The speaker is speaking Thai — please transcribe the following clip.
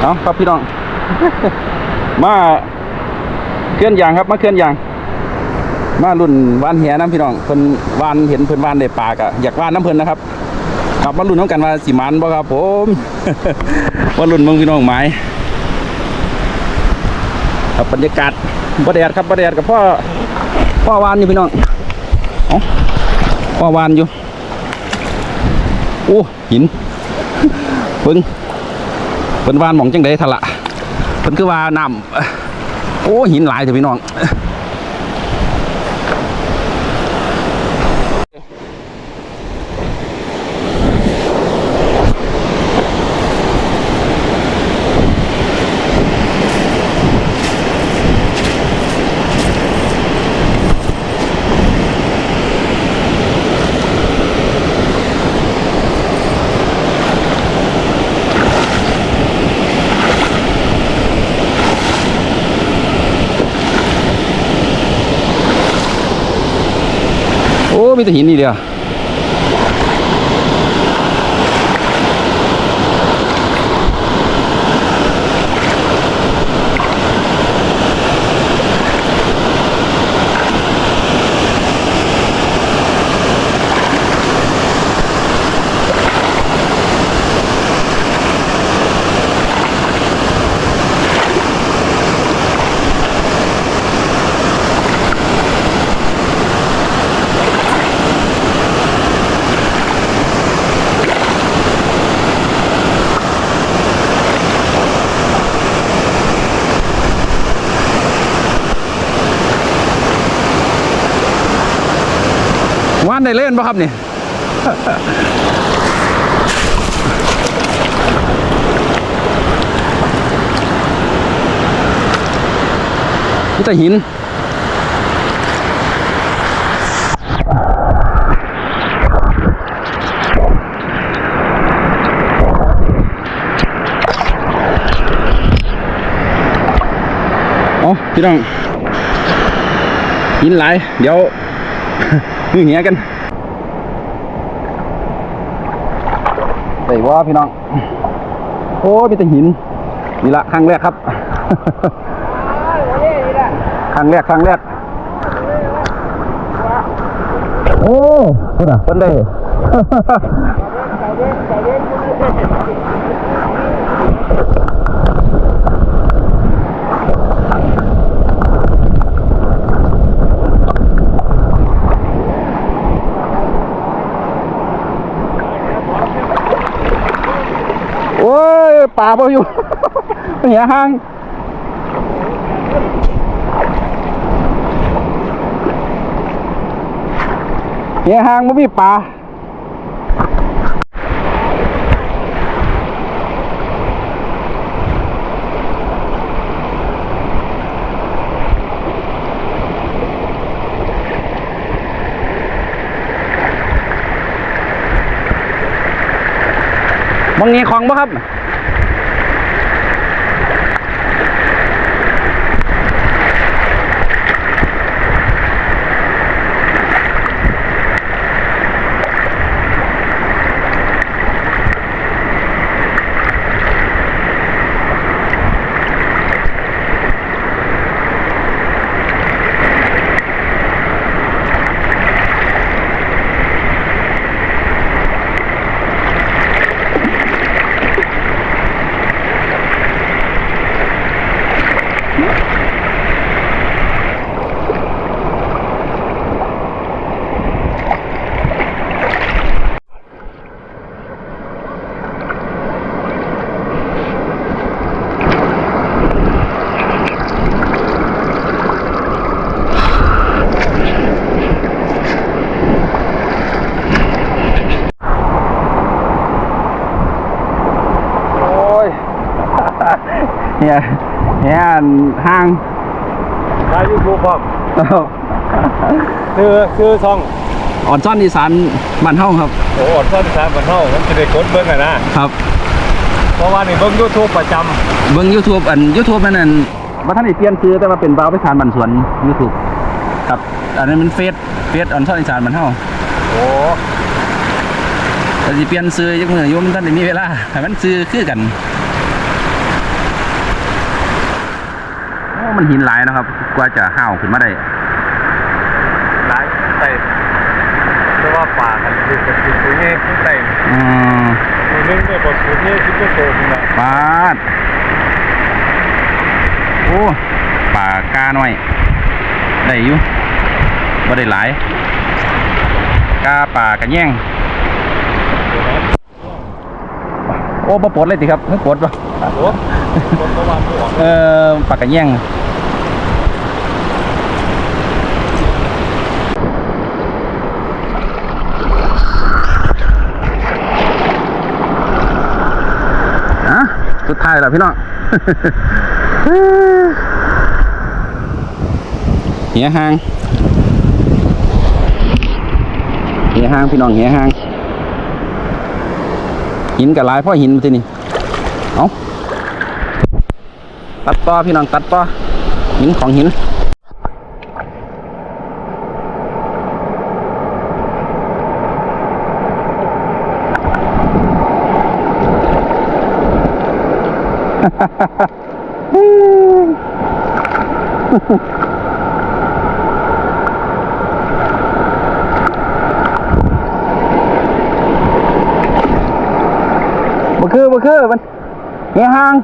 เอาครับพี่น้อง มาเคลื่อนยางครับมาเคลื่อนยาง มารุ่นวานแหน้ำพี่น้องเพิ่นวานเห็นเพิ่นวานได้ปากะอยากวานน้ำเพิ่นนะครับครับมารุ่นน้ำกันว่าสิมันบ่ครับผมมารุ่นมืองพี่น้องหมายครับบรรยากาศบ่แดดครับบ่แดดกับพ่อพ่อวานอยู่พี่น้องเอ๋อพ่อวานอยู่โอ้หินเพิ่ง เพิ่นวานหมองจังไดทะละเพิ่นคือว่าน้ำโอ้หินหลายเถอะพี่น้อง โอ้มี ว่านได้เล่นป่ะครับนี่มีแต่หินอ๋อพี่น้องหินหลาย เดี๋ยว มือเหียกันได้ว่าพี่น้อง โอ้มีแต่หิน นี่ละครั้งแรกครับ ครั้งแรกครั้งแรก โอ้เพิ่นอะเพิ่นได้ โอ้ยป่าบ่อยู่ เหียห้างเหียห้างบ่มีป่าบางนี้ของบ่ครับ เฮียเฮียห้างใช้ยูทูบครับคือคือซองอ่อนซ่อนอีสานบ้านเฮาครับโอ้อดซ่อนสามบันเท่าผมจะได้กดเบิ้งอะนะครับ เพราะว่านี่เบิ้งยูทูบประจเบิ่ง YouTube อัน YouTube นั่นนั่นบ่ทันได้เปลี่ยนชื่อแต่ว่าเป็นบ่าวไปสานบ้านสวน YouTube ครับ อันนั้นมันเฟซเฟซอ่อนซ่อนอีสานบ้านเฮาำโอ้แต่สิเปลี่ยนชื่อจักมื้ออยู่มันทันได้มีเวลาให้มันชื่อคือกัน มันหินหลายนะครับ กว่าจะห้าวขึ้นมาได้หลายใส่แต่ว่าป่ากันคือเป็นตัวนี้ขึ้นใส่อืมตัวนึงเนี่ยบทตัวนี้คิดว่าโตขึ้นมาปาดโอ้ป่ากาหน่อย ได้อยู่บ่ได้หลายกาป่ากระแย่ง โอ้บ่ปลดเลยติครับไม่ปลดป่ะโอ้คนประมาณตัวเออปากกระแย่งอะสุดท้ายแล้วพี่น้องเหียหางเหียหางพี่น้องเหียหาง หินกับลายพ่อหินมาที่นี่เอาตัดต่อพี่น้องตัดต่อหินของหินบ่ คือบ่คือมันเฮียห่าง